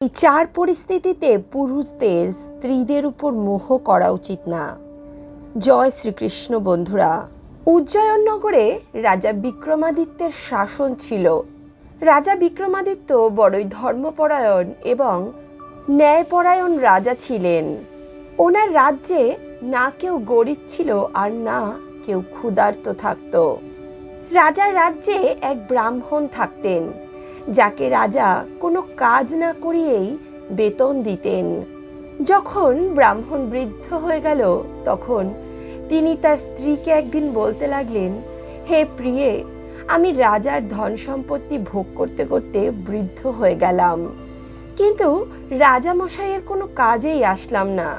এই চার পরিস্থিতিতে পুরুষদের স্ত্রীদের উপর মোহ করা উচিত না। জয় শ্রীকৃষ্ণ বন্ধুরা উজ্জয়ন নগরে রাজা বিক্রমাদিত্যের শাসন ছিল। রাজা বিক্রমাদিত্য বড়ই ধর্মপরায়ণ এবং ন্যায়পরায়ণ রাজা ছিলেন। ওনার রাজ্যে না কেউ গরিব ছিল আর না কেউ ক্ষুধার্ত থাকতো। রাজার রাজ্যে এক ব্রাহ্মণ থাকতেন। যাকে রাজা কোনো কাজ না করিয়েই বেতন দিতেন। যখন ব্রাহ্মণ বৃদ্ধ হয়ে গেল, তখন তিনি তার স্ত্রীকে একদিন বলতে লাগলেন, হে প্রিয়ে, আমি রাজার ধন সম্পত্তি ভোগ করতে করতে বৃদ্ধ হয়ে গেলাম। কিন্তু রাজামশাইয়ের কোনো কাজেই আসলাম না।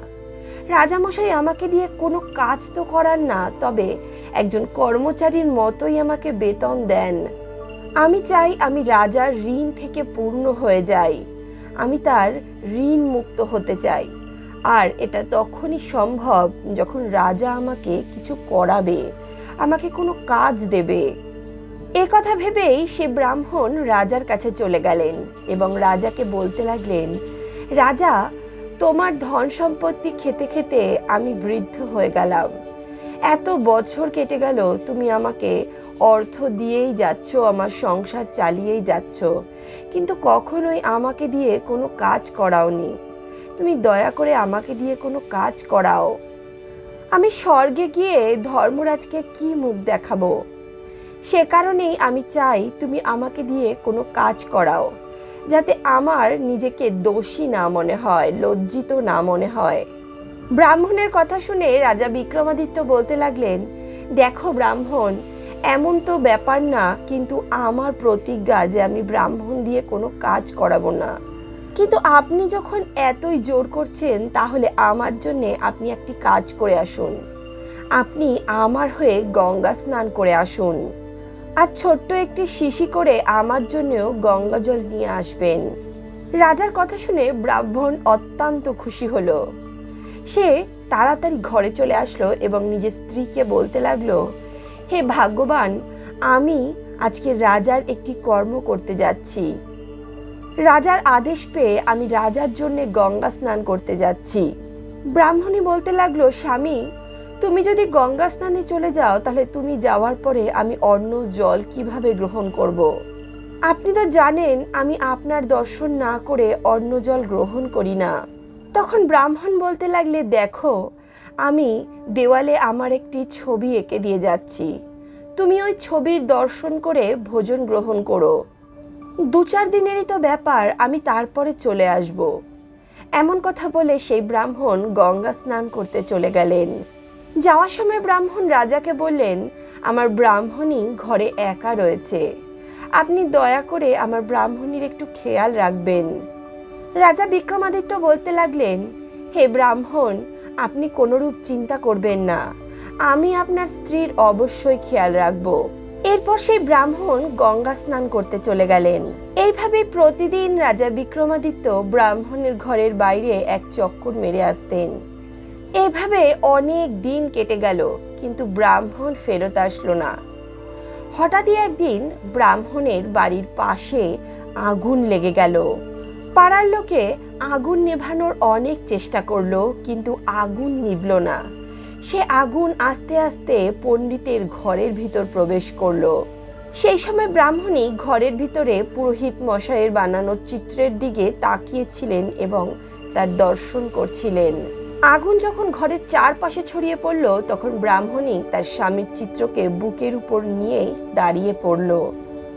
রাজামশাই আমাকে দিয়ে কোনো কাজ তো করার না, তবে একজন কর্মচারীর মতোই আমাকে বেতন দেন। আমি চাই আমি রাজার ঋণ থেকে পূর্ণ হয়ে যাই। আমি তার ঋণ মুক্ত হতে চাই। আর এটা তখনই সম্ভব যখন রাজা আমাকে কিছু করাবে, আমাকে কোনো কাজ দেবে। এ কথা ভেবেই সে ব্রাহ্মণ রাজার কাছে চলে গেলেন এবং রাজাকে বলতে লাগলেন, রাজা, তোমার ধন সম্পত্তি খেতে খেতে আমি বৃদ্ধ হয়ে গেলাম। এত বছর কেটে গেল, তুমি আমাকে অর্থ দিয়েই যাচ্ছ, আমার সংসার চালিয়েই যাচ্ছ। কিন্তু কখনোই আমাকে দিয়ে কোনো কাজ করাওনি। তুমি দয়া করে আমাকে দিয়ে কোনো কাজ করাও। আমি স্বর্গে গিয়ে ধর্মরাজকে কি মুখ দেখাবো? সে কারণেই আমি চাই তুমি আমাকে দিয়ে কোনো কাজ করাও, যাতে আমার নিজেকে দোষী না মনে হয়, লজ্জিত না মনে হয়। ব্রাহ্মণের কথা শুনে রাজা বিক্রমাদিত্য বলতে লাগলেন, দেখো ব্রাহ্মণ এমন তো ব্যাপার না, কিন্তু আমার প্রতিজ্ঞা যে আমি ব্রাহ্মণ দিয়ে কোনো কাজ করাবো না। কিন্তু আপনি যখন এতই জোর করছেন, তাহলে আমার জন্য আপনি একটি কাজ করে আসুন। আপনি আমার হয়ে গঙ্গা স্নান করে আসুন। আর ছোট্ট একটি শিশি করে আমার জন্যও গঙ্গা জল নিয়ে আসবেন। রাজার কথা শুনে ব্রাহ্মণ অত্যন্ত খুশি হলো। সে তাড়াতাড়ি ঘরে চলে আসলো এবং নিজের স্ত্রীকে বলতে লাগল হে ভাগ্যবান, আমি আজকে রাজার একটি কর্ম করতে যাচ্ছি। রাজার আদেশ পেয়ে আমি রাজার জন্য গঙ্গা স্নান করতে যাচ্ছি। ব্রাহ্মণী বলতে লাগল, স্বামী, তুমি যদি গঙ্গা স্নানে চলে যাও, তাহলে তুমি যাওয়ার পরে আমি অন্য জল কীভাবে গ্রহণ করব। আপনি তো জানেন, আমি আপনার দর্শন না করে অন্য জল গ্রহণ করি না। তখন ব্রাহ্মণ বলতে লাগলে, দেখো আমি দেওয়ালে আমার একটি ছবি এঁকে দিয়ে যাচ্ছি। তুমি ওই ছবির দর্শন করে ভোজন গ্রহণ করো। দু চার দিনেরই তো ব্যাপার, আমি তারপরে চলে আসব। এমন কথা বলে সেই ব্রাহ্মণ গঙ্গা স্নান করতে চলে গেলেন। যাওয়ার সময় ব্রাহ্মণ রাজাকে বললেন, আমার ব্রাহ্মণী ঘরে একা রয়েছে। আপনি দয়া করে আমার ব্রাহ্মণীর একটু খেয়াল রাখবেন। রাজা বিক্রমাদিত্য বলতে লাগলেন, হে ব্রাহ্মণ আপনি কোনোরূপ চিন্তা করবেন না। আমি আপনার স্ত্রীর অবশ্যই খেয়াল রাখব। এরপর সেই ব্রাহ্মণ গঙ্গা স্নান করতে চলে গেলেন। এইভাবে প্রতিদিন রাজা বিক্রমাদিত্য ব্রাহ্মণের ঘরের বাইরে এক চক্কর মেরে আসতেন। এভাবে অনেক দিন কেটে গেল, কিন্তু ব্রাহ্মণ ফেরত আসলো না। হঠাৎই একদিন ব্রাহ্মণের বাড়ির পাশে আগুন লেগে গেল। পাড়ার লোকে আগুন নেভানোর অনেক চেষ্টা করল, কিন্তু আগুন নিভল না। সে আগুন আস্তে আস্তে পণ্ডিতের ঘরের ভিতর প্রবেশ করল। সেই সময় ব্রাহ্মণী ঘরের ভিতরে পুরোহিত মশাইয়ের বানানো চিত্রের দিকে তাকিয়েছিলেন এবং তার দর্শন করছিলেন। আগুন যখন ঘরের চারপাশে ছড়িয়ে পড়ল, তখন ব্রাহ্মণী তার স্বামীর চিত্রকে বুকের উপর নিয়ে দাঁড়িয়ে পড়ল।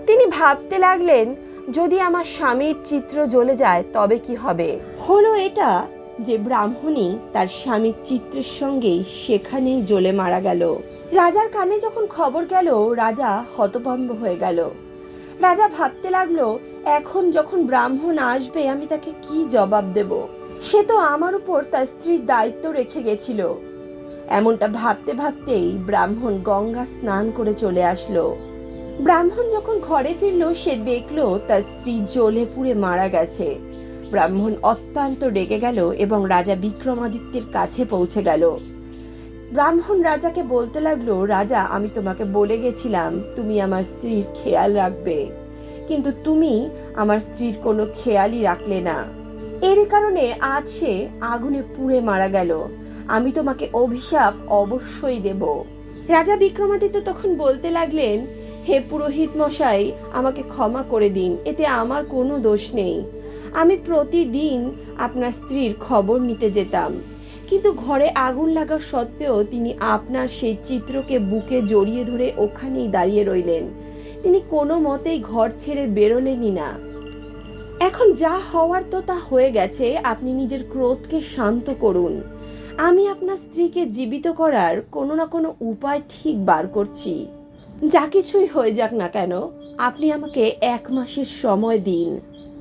তিনি ভাবতে লাগলেন যদি আমার স্বামীর চিত্র জ্বলে যায় তবে কি হবে? হলো এটা যে ব্রাহ্মণী তার স্বামীর চিত্রের সঙ্গেই সেখানেই জ্বলে মারা গেল। রাজার কানে যখন খবর গেল রাজা হতভম্ব হয়ে গেল। রাজা ভাবতে লাগল এখন যখন ব্রাহ্মণ আসবে আমি তাকে কি জবাব দেব? সে তো আমার উপর তার স্ত্রীর দায়িত্ব রেখে গেছিল। এমনটা ভাবতে ভাবতেই ব্রাহ্মণ গঙ্গা স্নান করে চলে আসলো। ব্রাহ্মণ যখন ঘরে ফিরল, সে দেখল তার স্ত্রী জ্বলে পুড়ে মারা গেছে। ব্রাহ্মণ অত্যন্ত রেগে গেল এবং রাজা বিক্রমাদিত্যের কাছে পৌঁছে গেল। ব্রাহ্মণ রাজাকে বলতে লাগল, রাজা, আমি তোমাকে বলে গেছিলাম, তুমি আমার স্ত্রীর খেয়াল রাখবে। কিন্তু তুমি আমার স্ত্রীর কোনো খেয়ালই রাখলে না। এর কারণে আজ সে আগুনে পুড়ে মারা গেল। আমি তোমাকে অভিশাপ অবশ্যই দেব। রাজা বিক্রমাদিত্য তখন বলতে লাগলেন হে পুরোহিত মশাই, আমাকে ক্ষমা করে দিন, এতে আমার কোনো দোষ নেই। আমি প্রতিদিন আপনার স্ত্রীর খবর নিতে যেতাম। কিন্তু ঘরে আগুন লাগা সত্ত্বেও তিনি আপনার সেই চিত্রকে বুকে জড়িয়ে ধরে ওখানেই দাঁড়িয়ে রইলেন। তিনি কোনো মতেই ঘর ছেড়ে বেরোলেনই না। এখন যা হওয়ার তো তা হয়ে গেছে, আপনি নিজের ক্রোধকে শান্ত করুন। আমি আপনার স্ত্রীকে জীবিত করার কোনো না কোনো উপায় ঠিক বার করছি। যা কিছুই হয়ে যাক না কেন, আপনি আমাকে এক মাসের সময় দিন।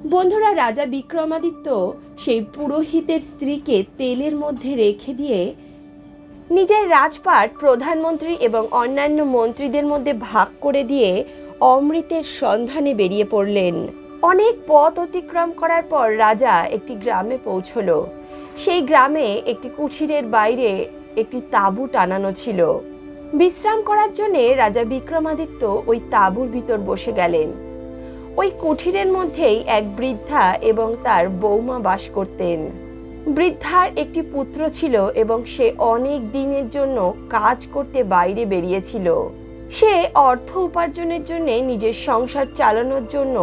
বন্ধুরা, রাজা বিক্রমাদিত্য সেই পুরোহিতের স্ত্রীকে তেলের মধ্যে রেখে দিয়ে নিজের রাজপাট প্রধানমন্ত্রী এবং অন্যান্য মন্ত্রীদের মধ্যে ভাগ করে দিয়ে অমৃতের সন্ধানে বেরিয়ে পড়লেন। অনেক পথ অতিক্রম করার পর রাজা একটি গ্রামে পৌঁছলো। সেই গ্রামে একটি কুঠিরের বাইরে একটি তাঁবু টানানো ছিল। বিশ্রাম করার জন্যে রাজা বিক্রমাদিত্য ওই তাঁবুর ভিতর বসে গেলেন। ওই কুঠিরের মধ্যেই এক বৃদ্ধা এবং তার বৌমা বাস করতেন। বৃদ্ধার একটি পুত্র ছিল এবং সে অনেক দিনের জন্য কাজ করতে বাইরে বেরিয়েছিল। সে অর্থ উপার্জনের জন্য নিজের সংসার চালানোর জন্য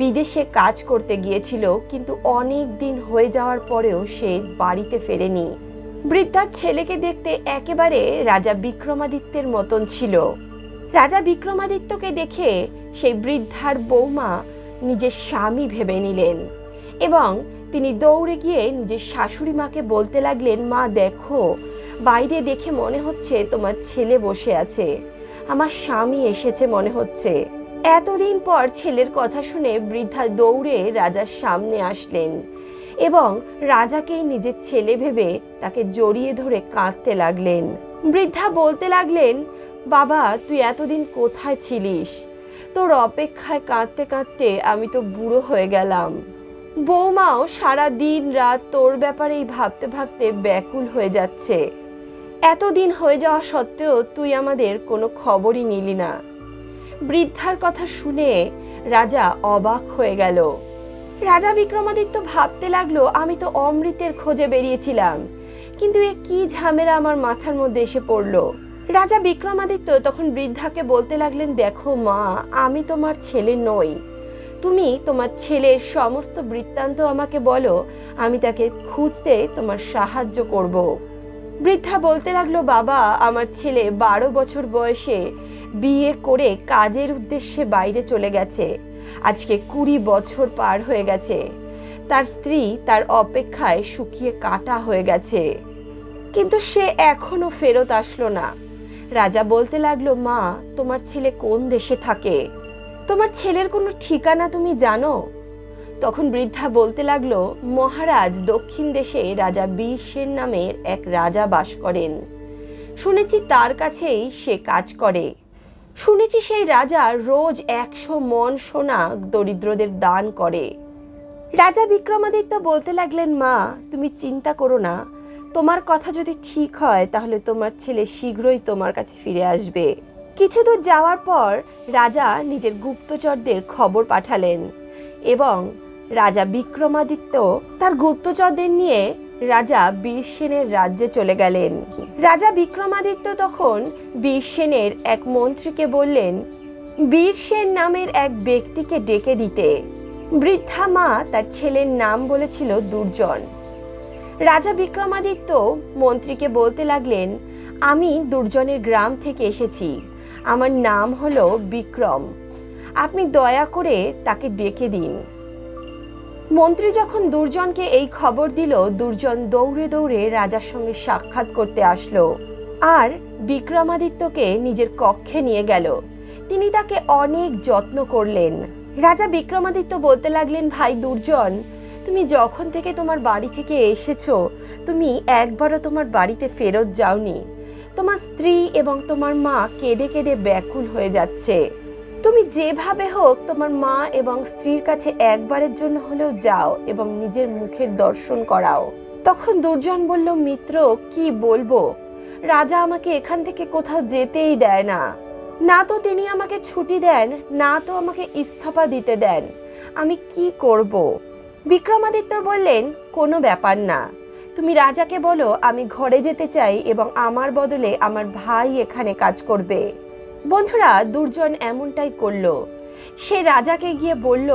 বিদেশে কাজ করতে গিয়েছিল, কিন্তু অনেক দিন হয়ে যাওয়ার পরেও সে বাড়িতে ফেরেনি। বৃদ্ধার ছেলেকে দেখতে একেবারে রাজা বিক্রমাদিত্যের মতন ছিল। রাজা বিক্রমাদিত্যকে দেখে সেই বৃদ্ধার বৌমা নিজের স্বামী ভেবে নিলেন এবং তিনি দৌড়ে গিয়ে নিজের শাশুড়ি মাকে বলতে লাগলেন, মা, দেখো, বাইরে দেখে মনে হচ্ছে তোমার ছেলে বসে আছে। আমার স্বামী এসেছে মনে হচ্ছে। এতদিন পর ছেলের কথা শুনে বৃদ্ধা দৌড়ে রাজার সামনে আসলেন। এবং রাজাকেই নিজের ছেলে ভেবে তাকে জড়িয়ে ধরে কাঁদতে লাগলেন। বৃদ্ধা বলতে লাগলেন, বাবা, তুই এতদিন কোথায় ছিলিস? তোর অপেক্ষায় কাঁদতে কাঁদতে আমি তো বুড়ো হয়ে গেলাম। বৌমাও সারা দিন রাত তোর ব্যাপারেই ভাবতে ভাবতে ব্যাকুল হয়ে যাচ্ছে। এতদিন হয়ে যাওয়া সত্ত্বেও তুই আমাদের কোনো খবরই নিলি না। বৃদ্ধার কথা শুনে রাজা অবাক হয়ে গেল। রাজা বিক্রমাদিত্য ভাবতে লাগল, আমি তো অমৃতের খোঁজে বেরিয়েছিলাম। কিন্তু এ কি ঝামেলা আমার মাথার মধ্যে এসে পড়ল? রাজা বিক্রমাদিত্য তখন বৃদ্ধাকে বলতে লাগলেন, দেখো মা, আমি তোমার ছেলে নই। তুমি তোমার ছেলের সমস্ত বৃত্তান্ত আমাকে বলো, আমি তাকে খুঁজতে তোমার সাহায্য করব। বৃদ্ধা বলতে লাগল, বাবা, আমার ছেলে বারো বছর বয়সে বিয়ে করে কাজের উদ্দেশ্যে বাইরে চলে গেছে। আজকে কুড়ি বছর পার হয়ে গেছে। তার স্ত্রী তার অপেক্ষায় শুকিয়ে কাটা হয়ে গেছে। কিন্তু সে এখনও ফেরত আসলো না। রাজা বলতে লাগল, মা, তোমার ছেলে কোন দেশে থাকে? তোমার ছেলের কোনো ঠিকানা তুমি জানো? তখন বৃদ্ধা বলতে লাগল, মহারাজ, দক্ষিণ দেশে রাজা বীর সেন নামের এক রাজা বাস করেন। শুনেছি তার কাছেই সে কাজ করে। শুনেছি সেই রাজা রোজ একশো মন সোনা দরিদ্রদের দান করে। রাজা বিক্রমাদিত্য বলতে লাগলেন, মা, তুমি চিন্তা করো না। তোমার কথা যদি ঠিক হয়, তাহলে তোমার ছেলে শীঘ্রই তোমার কাছে ফিরে আসবে। কিছু দূর যাওয়ার পর রাজা নিজের গুপ্তচরদের খবর পাঠালেন এবং রাজা বিক্রমাদিত্য তার গুপ্তচরদের নিয়ে রাজা বীরসেনের রাজ্যে চলে গেলেন। রাজা বিক্রমাদিত্য তখন বীরসেনের এক মন্ত্রীকে বললেন, বীরসেন নামের এক ব্যক্তিকে ডেকে দিতে। বৃদ্ধা মা তার ছেলের নাম বলেছিল দুর্জন। রাজা বিক্রমাদিত্য মন্ত্রীকে বলতে লাগলেন, আমি দুর্জনের গ্রাম থেকে এসেছি। আমার নাম হলো বিক্রম। আপনি দয়া করে তাকে ডেকে দিন। মন্ত্রী যখন দুর্জনকে এই খবর দিল, দুর্জন দৌড়ে দৌড়ে রাজার সঙ্গে সাক্ষাৎ করতে আসলো আর বিক্রমাদিত্যকে নিজের কক্ষে নিয়ে গেল। তিনি তাকে অনেক যত্ন করলেন। রাজা বিক্রমাদিত্য বলতে লাগলেন, ভাই দুর্জন, তুমি যখন থেকে তোমার বাড়ি থেকে এসেছ, তুমি একবারও তোমার বাড়িতে ফেরত যাওনি। তোমার স্ত্রী এবং তোমার মা কেঁদে কেঁদে ব্যাকুল হয়ে যাচ্ছে। তুমি যেভাবে হোক তোমার মা এবং স্ত্রীর কাছে একবারের জন্য হলেও যাও এবং নিজের মুখের দর্শন করাও। তখন দুর্জন বলল, মিত্র, কি বলব? রাজা আমাকে এখান থেকে কোথাও যেতেই দেয় না। না তো তিনি আমাকে ছুটি দেন, না তো আমাকে ইস্তফা দিতে দেন। আমি কি করব? বিক্রমাদিত্য বললেন, কোনো ব্যাপার না। তুমি রাজাকে বলো, আমি ঘরে যেতে চাই এবং আমার বদলে আমার ভাই এখানে কাজ করবে। বন্ধুরা, দুর্জন এমনটাই করল। সে রাজাকে গিয়ে বলল,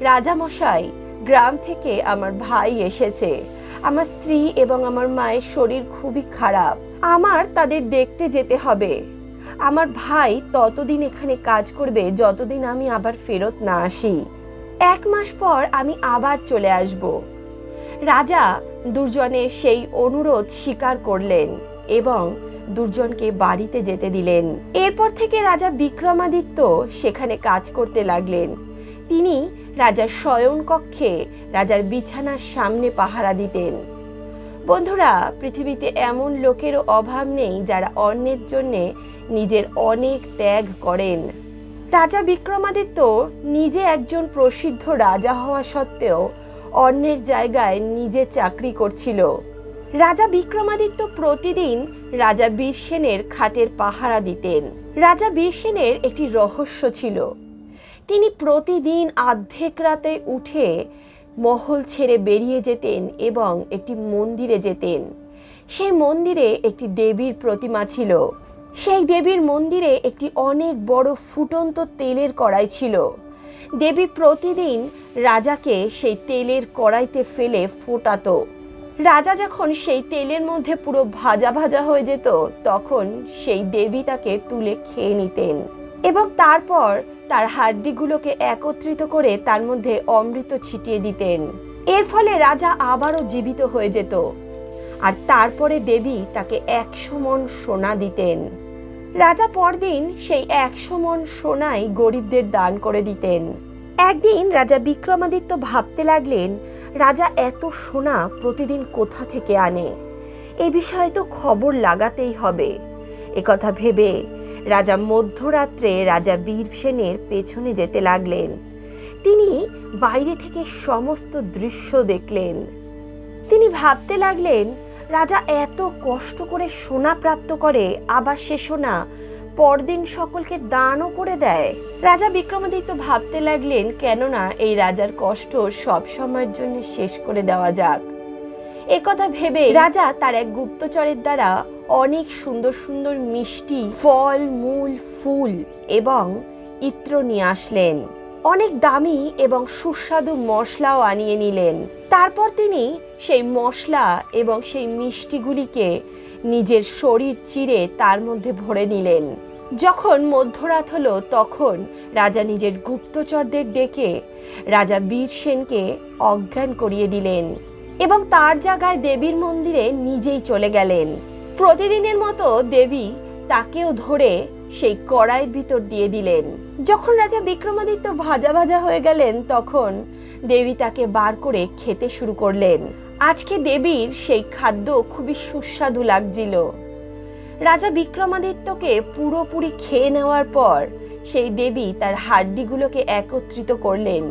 রাজা মশাই, গ্রাম থেকে আমার ভাই এসেছে। আমার স্ত্রী এবং আমার মায়ের শরীর খুবই খারাপ। আমার তাদের দেখতে যেতে হবে। আমার ভাই ততদিন এখানে কাজ করবে, যতদিন আমি আবার ফেরত না আসি। এক মাস পর আমি আবার চলে আসব। রাজা দুর্জনের সেই অনুরোধ স্বীকার করলেন এবং দুর্জনকে বাড়িতে যেতে দিলেন। এরপর থেকে রাজা বিক্রমাদিত্য সেখানে কাজ করতে লাগলেন। তিনি রাজার শয়ন কক্ষে রাজার বিছানার সামনে পাহারা দিতেন। বন্ধুরা, পৃথিবীতে এমন লোকেরও অভাব নেই যারা অন্যের জন্যে নিজের অনেক ত্যাগ করেন। রাজা বিক্রমাদিত্য নিজে একজন প্রসিদ্ধ রাজা হওয়া সত্ত্বেও অন্যের জায়গায় নিজে চাকরি করছিল। রাজা বিক্রমাদিত্য প্রতিদিন রাজা বীরসেনের খাটের পাহারা দিতেন। রাজা বীরসেনের একটি রহস্য ছিল। তিনি প্রতিদিন আর্ধেক রাতে উঠে মহল ছেড়ে বেরিয়ে যেতেন এবং একটি মন্দিরে যেতেন। সেই মন্দিরে একটি দেবীর প্রতিমা ছিল। সেই দেবীর মন্দিরে একটি অনেক বড় ফুটন্ত তেলের কড়াই ছিল। দেবী প্রতিদিন রাজাকে সেই তেলের কড়াইতে ফেলে ফোটাতো। রাজা যখন সেই তেলের মধ্যে পুরো ভাজা ভাজা হয়ে যেত, তখন সেই দেবী তাকে তুলে খেয়ে নিতেন এবং তারপর তার হাড্ডিগুলোকে একত্রিত করে তার মধ্যে অমৃত ছিটিয়ে দিতেন। এর ফলে রাজা আবারও জীবিত হয়ে যেত। আর তারপরে দেবী তাকে একশো মন সোনা দিতেন। রাজা পরদিন সেই একশো মন সোনাই গরিবদের দান করে দিতেন। একদিন রাজা বিক্রমাদিত্য ভাবতে লাগলেন, রাজা এত সোনা প্রতিদিন কোথা থেকে আনে? এ বিষয়ে তো খবর লাগাতেই হবে। একথা ভেবে রাজা মধ্যরাত্রে রাজা বীরসেনের পেছনে যেতে লাগলেন। তিনি বাইরে থেকে সমস্ত দৃশ্য দেখলেন। তিনি ভাবতে লাগলেন, রাজা এত কষ্ট করে সোনা প্রাপ্ত করে, আবার সে সোনা পরদিন সকলকে দানও করে দেয়। রাজা বিক্রমাদিত্য ভাবতে লাগলেন, কেননা এই রাজার কষ্ট সব সময়ের জন্য শেষ করে দেওয়া যাক। একথা ভেবে রাজা তার এক গুপ্তচরের দ্বারা অনেক সুন্দর সুন্দর মিষ্টি, ফল, মূল, ফুল এবং ইত্র নিয়ে আসলেন। অনেক দামি এবং সুস্বাদু মশলাও আনিয়ে নিলেন। তারপর তিনি সেই মশলা এবং সেই মিষ্টিগুলিকে নিজের শরীর চিরে তার মধ্যে ভরে নিলেন। যখন মধ্যরাত হলো, তখন রাজা নিজের গুপ্তচরদের ডেকে রাজা বীরসেনকে অজ্ঞান করিয়ে দিলেন এবং তার জায়গায় দেবীর মন্দিরে নিজেই চলে গেলেন। প্রতিদিনের মতো দেবী তাকেও ধরে সেই কড়াইয়ের ভিতর দিয়ে দিলেন। যখন রাজা বিক্রমাদিত্য ভাজা ভাজা হয়ে গেলেন, তখন দেবী তাকে বার করে খেতে শুরু করলেন। আজকে দেবীর সেই খাদ্য খুবই সুস্বাদু লাগছিল। রাজা বিক্রমাদিত্যকে পুরোপুরি খেয়ে নেওয়ার পর সেই দেবী তার হাড্ডিগুলোকে একত্রিত করলেন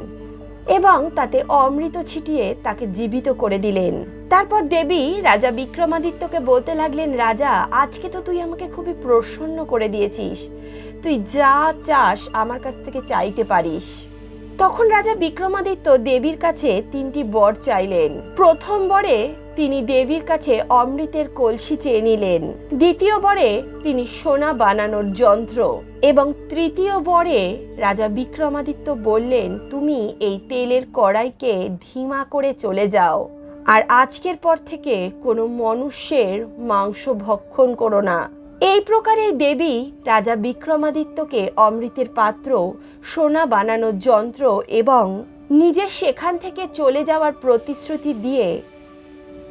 এবং তাতে অমৃত ছিটিয়ে তাকে জীবিত করে দিলেন। তারপর দেবী রাজা বিক্রমাদিত্যকে বলতে লাগলেন, রাজা, আজকে তো তুই আমাকে খুবই প্রসন্ন করে দিয়েছিস। তুই যা চাস আমার কাছ থেকে চাইতে পারিস। তখন রাজা বিক্রমাদিত্য দেবীর কাছে তিনটি বর চাইলেন। প্রথম বরে তিনি দেবীর কাছে অমৃতের কলসি চেয়ে নিলেন। দ্বিতীয় বরে তিনি সোনা বানানোর যন্ত্র এবং তৃতীয় বরে রাজা বিক্রমাদিত্য বললেন, তুমি এই তেলের কড়াইকে ধিমা করে চলে যাও আর আজকের পর থেকে কোনো মনুষ্যের মাংস ভক্ষণ করো না। এই প্রকারে দেবী রাজা বিক্রমাদিত্যকে অমৃতের পাত্র, সোনা বানানোর যন্ত্র এবং নিজে সেখান থেকে চলে যাওয়ার প্রতিশ্রুতি দিয়ে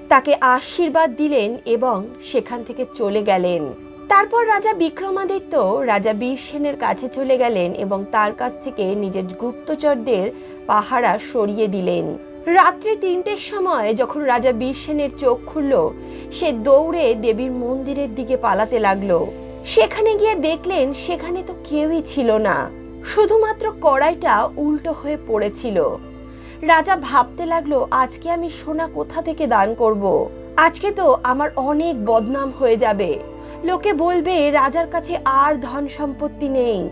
তাকে আশীর্বাদ দিলেন এবং সেখান থেকে চলে গেলেন। তারপর রাজা বিক্রমাদিত্য রাজা বীরসেনের কাছে চলে গেলেন এবং তার কাছ থেকে নিজের গুপ্তচরদের পাহারা সরিয়ে দিলেন। রাত্রি তিনটের সময় যখন রাজা বীরসেনের চোখ খুলল, সে দৌড়ে দেবীর মন্দিরের দিকে পালাতে লাগল। সেখানে গিয়ে দেখলেন সেখানে তো কেউই ছিল না, শুধুমাত্র কড়াইটা উল্টো হয়ে পড়েছিল। রাজা ভাবতে লাগল, আজকে আমি সোনা কোথা থেকে দান করব। আজকে তো আমার অনেক বদনাম হয়ে যাবে। লোকে বলবে, রাজার কাছে আর ধন সম্পত্তি নেই।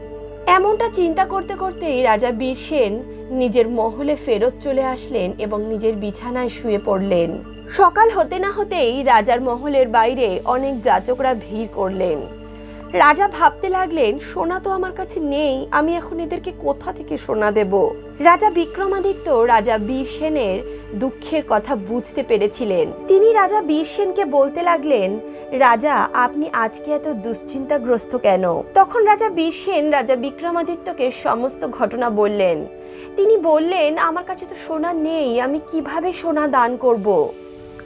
এমনটা চিন্তা করতে করতেই রাজা বীরসেন নিজের মহলে ফেরত চলে আসলেন এবং নিজের বিছানায় শুয়ে পড়লেন। সকাল হতে না হতেই রাজার মহলের বাইরে অনেক যাচকরা ভিড় করলেন। রাজা ভাবতে লাগলেন, সোনা তো আমার কাছে নেই, আমি এখন এদেরকে কোথা থেকে সোনা দেব? রাজা বিক্রমাদিত্য রাজা বীর সেনের দুঃখের কথা বুঝতে পেরেছিলেন। তিনি রাজা বীর সেনকে বলতে লাগলেন, রাজা, আপনি আজকে এত দুশ্চিন্তাগ্রস্ত কেন? তখন রাজা বীর সেন রাজা বিক্রমাদিত্যকে সমস্ত ঘটনা বললেন। তিনি বললেন, আমার কাছে তো সোনা নেই, আমি কীভাবে সোনা দান করব?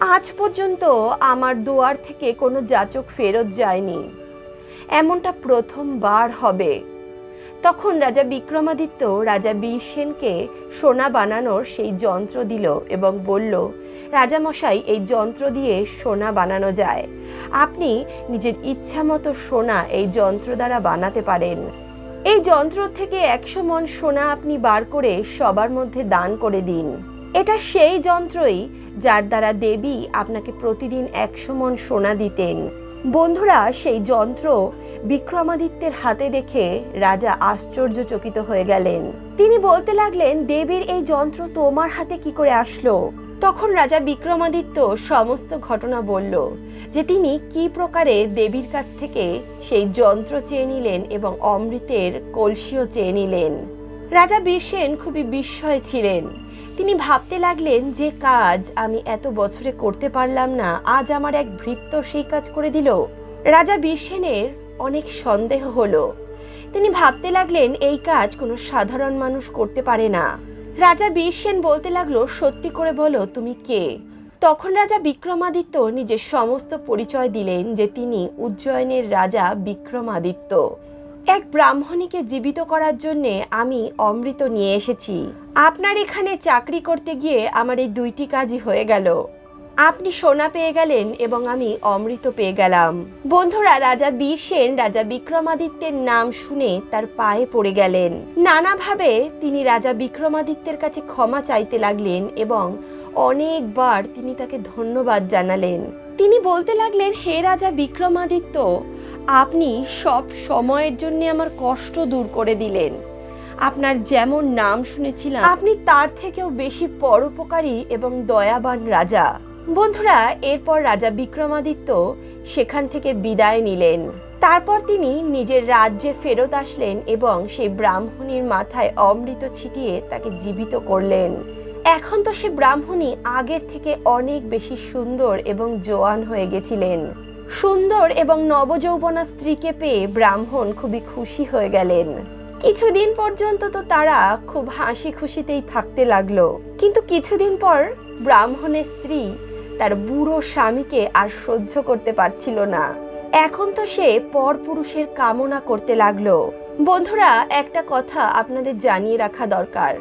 আজ পর্যন্ত আমার দুয়ার থেকে কোনো যাচক ফেরত যায়নি। এমনটা প্রথমবার হবে। তখন রাজা বিক্রমাদিত্য রাজা বীরসেনকে সোনা বানানোর সেই যন্ত্র দিল এবং বলল, রাজামশাই, এই যন্ত্র দিয়ে সোনা বানানো যায়। আপনি নিজের ইচ্ছা মতো সোনা এই যন্ত্র দ্বারা বানাতে পারেন। এই যন্ত্র থেকে একশো মন সোনা আপনি বার করে সবার মধ্যে দান করে দিন। এটা সেই যন্ত্রই যার দ্বারা দেবী আপনাকে প্রতিদিন একশো মন সোনা দিতেন। বন্ধুরা, সেই যন্ত্র বিক্রমাদিত্যের হাতে দেখে রাজা আশ্চর্যচকিত হয়ে গেলেন। তিনি বলতে লাগলেন, দেবীর এই যন্ত্র তোমার হাতে কি করে আসলো? তখন রাজা বিক্রমাদিত্য সমস্ত ঘটনা বলল যে তিনি কি প্রকারে দেবীর কাছ থেকে সেই যন্ত্র চেয়ে নিলেন এবং অমৃতের কলসিও চেয়ে নিলেন। রাজা বীরসেন খুবই বিস্ময় ছিলেন। তিনি ভাবতে লাগলেন, যে কাজ আমি এত বছরে করতে পারলাম না, আজ আমার এক ভৃত্য সেই কাজ করে দিল। রাজা বীরসেনের অনেক সন্দেহ হলো। তিনি ভাবতে লাগলেন, এই কাজ কোনো সাধারণ মানুষ করতে পারে না। রাজা বীরসেন বলতে লাগল, সত্যি করে বলো, তুমি কে? তখন রাজা বিক্রমাদিত্য নিজের সমস্ত পরিচয় দিলেন যে তিনি উজ্জয়নের রাজা বিক্রমাদিত্য। এক ব্রাহ্মণীকে জীবিত করার জন্য আমি অমৃত নিয়ে এসেছি। আপনার এখানে চাকরি করতে গিয়ে আমার এই দুইটি কাজই হয়ে গেল। আপনি সোনা পেয়ে গেলেন এবং আমি অমৃত পেয়ে গেলাম। বন্ধুরা, রাজা বীর সেন, রাজা বিক্রমাদিত্যের নাম শুনে তার পায়ে পড়ে গেলেন। নানাভাবে তিনি রাজা বিক্রমাদিত্যের কাছে ক্ষমা চাইতে লাগলেন এবং অনেকবার তিনি তাকে ধন্যবাদ জানালেন। তিনি বলতে লাগলেন, হে রাজা বিক্রমাদিত্য, আপনি সব সময়ের জন্য আমার কষ্ট দূর করে দিলেন। আপনার যেমন নাম শুনেছিলাম, আপনি তার থেকেও বেশি পরোপকারী এবং দয়াবান রাজা। বন্ধুরা, এরপর রাজা বিক্রমাদিত্য সেখান থেকে বিদায় নিলেন। তারপর তিনি নিজের রাজ্যে ফেরত আসলেন এবং সেই ব্রাহ্মণীর মাথায় অমৃত ছিটিয়ে তাকে জীবিত করলেন। এখন তো সে ব্রাহ্মণী আগের থেকে অনেক বেশি সুন্দর এবং জোয়ান হয়ে গেছিলেন। সুন্দর এবং নবযৌবনা স্ত্রীকে পেয়ে ব্রাহ্মণ খুবই খুশি হয়ে গেলেন। কিছুদিন পর্যন্ত তো তারা খুব হাসি খুশিতেই থাকতে লাগল। কিন্তু কিছুদিন পর ব্রাহ্মণের স্ত্রী তার বুড়ো স্বামীকে আর সহ্য করতে পারছিল না। এখন তো সে পরপুরুষের কামনা করতে লাগল। বন্ধুরা, একটা কথা আপনাদের জানিয়ে রাখা দরকার।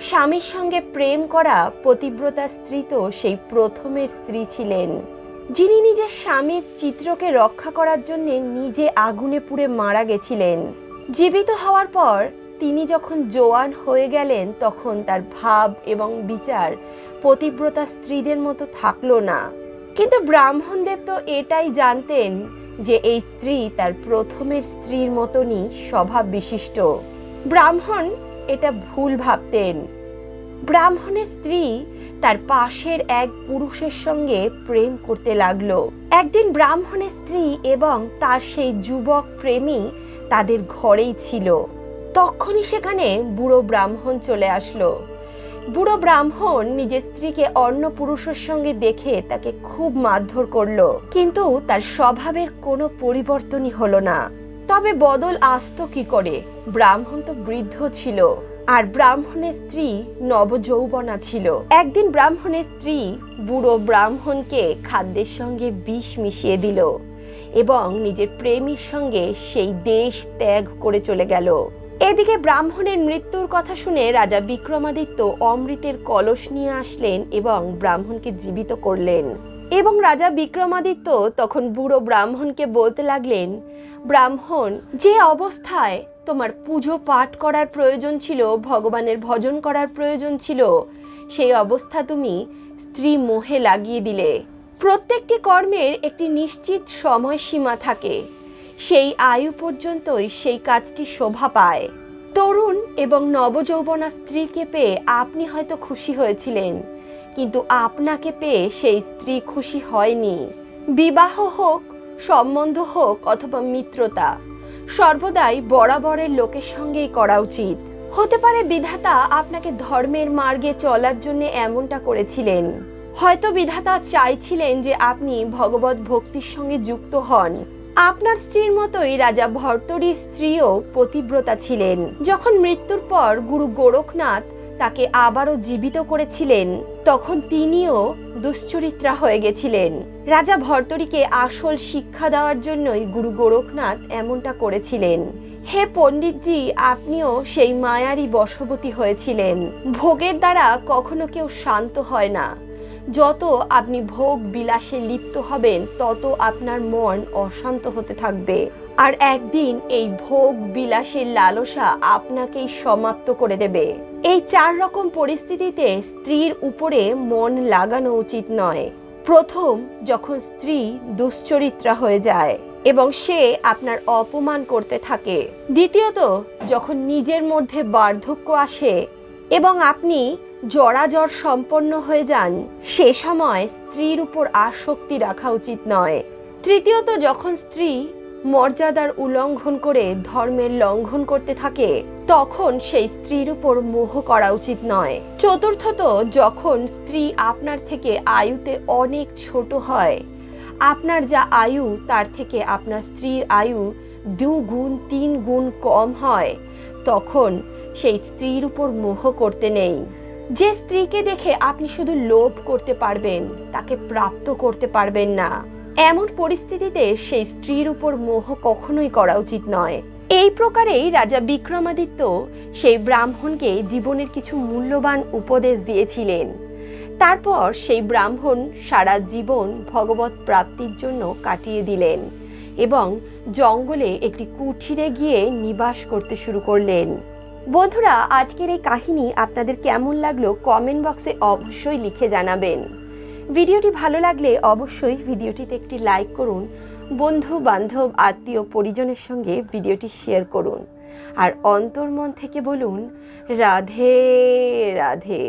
স্বামীর সঙ্গে প্রেম করা পতিব্রতা স্ত্রী তো সেই প্রথমের স্ত্রী ছিলেন। যিনি নিজের স্বামীর চিত্রকে রক্ষা করার জন্য নিজে আগুনে পুড়ে মারা গেছিলেন। জীবিত হওয়ার পর তিনি যখন জোয়ান হয়ে গেলেন, তখন তার ভাব এবং বিচার পতিব্রতা স্ত্রীদের মতো থাকল না। কিন্তু ব্রাহ্মণদেব তো এটাই জানতেন যে এই স্ত্রী তার প্রথমের স্ত্রীর মতনই স্বভাব বিশিষ্ট ব্রাহ্মণ এটা ভুল ভাবতেন। ব্রাহ্মণের স্ত্রী তার পাশের এক পুরুষের সঙ্গে প্রেম করতে লাগল। একদিন ব্রাহ্মণের স্ত্রী এবং তার সেই যুবক প্রেমী তাদের ঘরেই ছিল। তখনই সেখানে বুড়ো ব্রাহ্মণ চলে আসলো। বুড়ো ব্রাহ্মণ নিজের স্ত্রীকে অন্য পুরুষের সঙ্গে দেখে তাকে খুব মারধর করল। কিন্তু তার স্বভাবের কোনো পরিবর্তনই হলো না। তবে বদল আসতো কি করে? ব্রাহ্মণ তো বৃদ্ধ ছিল আর ব্রাহ্মণের স্ত্রী নবযৌবনা ছিল। একদিন ব্রাহ্মণের স্ত্রী বুড়ো ব্রাহ্মণকে খাদ্যের সঙ্গে বিষ মিশিয়ে দিল এবং নিজের প্রেমীর সঙ্গে সেই দেশ ত্যাগ করে চলে গেল। এদিকে ব্রাহ্মণের মৃত্যুর কথা শুনে রাজা বিক্রমাদিত্য অমৃতের কলস নিয়ে আসলেন এবং ব্রাহ্মণকে জীবিত করলেন। এবং রাজা বিক্রমাদিত্য তখন বুড়ো ব্রাহ্মণকে বলতে লাগলেন, ব্রাহ্মণ, যে অবস্থায় তোমার পুজো পাঠ করার প্রয়োজন ছিল, ভগবানের ভজন করার প্রয়োজন ছিল, সেই অবস্থা তুমি স্ত্রী মোহে লাগিয়ে দিলে। প্রত্যেকটি কর্মের একটি নিশ্চিত সময়সীমা থাকে। সেই আয়ু পর্যন্তই সেই কাজটি শোভা পায়। তরুণ এবং নবযৌবনা স্ত্রীকে পেয়ে আপনি হয়তো খুশি হয়েছিলেন, কিন্তু আপনাকে পেয়ে সেই স্ত্রী খুশি হয়নি। বিবাহ হোক, সম্বন্ধ হোক অথবা মিত্রতা, সর্বদাই বরাবরের লোকের সঙ্গেই করা উচিত। হতে পারে বিধাতা আপনাকে ধর্মের মার্গে চলার জন্য এমনটা করেছিলেন। হয়তো বিধাতা চাইছিলেন যে আপনি ভগবত ভক্তির সঙ্গে যুক্ত হন আপনার স্ত্রীর মতোই রাজা ভর্তরির স্ত্রীও পতিব্রতা ছিলেন। যখন মৃত্যুর পর গুরু গোরখনাথ তাকে আবারও জীবিত করেছিলেন, তখন তিনিও দুশ্চরিত্রা হয়ে গেছিলেন। রাজা ভর্তরীকে আসল শিক্ষা দেওয়ার জন্যই গুরু গোরখনাথ এমনটা করেছিলেন। হে পণ্ডিতজি, আপনিও সেই মায়ারই বশবতী হয়েছিলেন। ভোগের দ্বারা কখনো কেউ শান্ত হয় না। যত আপনি ভোগ বিলাসে লিপ্ত হবেন, তত আপনার মন অশান্ত হতে থাকবে। আর একদিন এই ভোগ বিলাসের লালসা আপনাকেই সমাপ্ত করে দেবে। এই চার রকম পরিস্থিতিতে স্ত্রীর উপরে মন লাগানো উচিত নয়। প্রথম, যখন স্ত্রী দুশ্চরিত্রা হয়ে যায় এবং সে আপনার অপমান করতে থাকে। দ্বিতীয়ত, যখন নিজের মধ্যে বার্ধক্য আসে এবং আপনি জরাজর সম্পন্ন হয়ে যান, সে সময় স্ত্রীর উপর আসক্তি রাখা উচিত নয়। তৃতীয়ত, যখন স্ত্রী মর্যাদার উল্লঙ্ঘন করে ধর্মের লঙ্ঘন করতে থাকে, তখন সেই স্ত্রীর উপর মোহ করা উচিত নয়। চতুর্থত, যখন স্ত্রী আপনার থেকে আয়ুতে অনেক ছোট হয়, আপনার যা আয়ু, তার থেকে আপনার স্ত্রীর আয়ু দু গুণ তিন গুণ কম হয়, তখন সেই স্ত্রীর উপর মোহ করতে নেই। যে স্ত্রীকে দেখে আপনি শুধু লোভ করতে পারবেন, তাকে প্রাপ্ত করতে পারবেন না। এমন পরিস্থিতিতে সেই স্ত্রীর উপর মোহ কখনোই করা উচিত নয়। এই প্রকারেই রাজা বিক্রমাদিত্য সেই ব্রাহ্মণকে জীবনের কিছু মূল্যবান উপদেশ দিয়েছিলেন। তারপর সেই ব্রাহ্মণ সারা জীবন ভগবত প্রাপ্তির জন্য কাটিয়ে দিলেন এবং জঙ্গলে একটি কুঠিরে গিয়ে নিবাস করতে শুরু করলেন। বন্ধুরা, আজকের এই কাহিনী আপনাদের কেমন লাগল কমেন্ট বক্সে অবশ্যই লিখে জানাবেন। ভিডিওটি ভালো লাগলে অবশ্যই ভিডিওটিতে একটি লাইক করুন বন্ধু বান্ধব আত্মীয়, পরিজনের সঙ্গে ভিডিওটি শেয়ার করুন। আর অন্তর্মন থেকে বলুন, রাধে রাধে।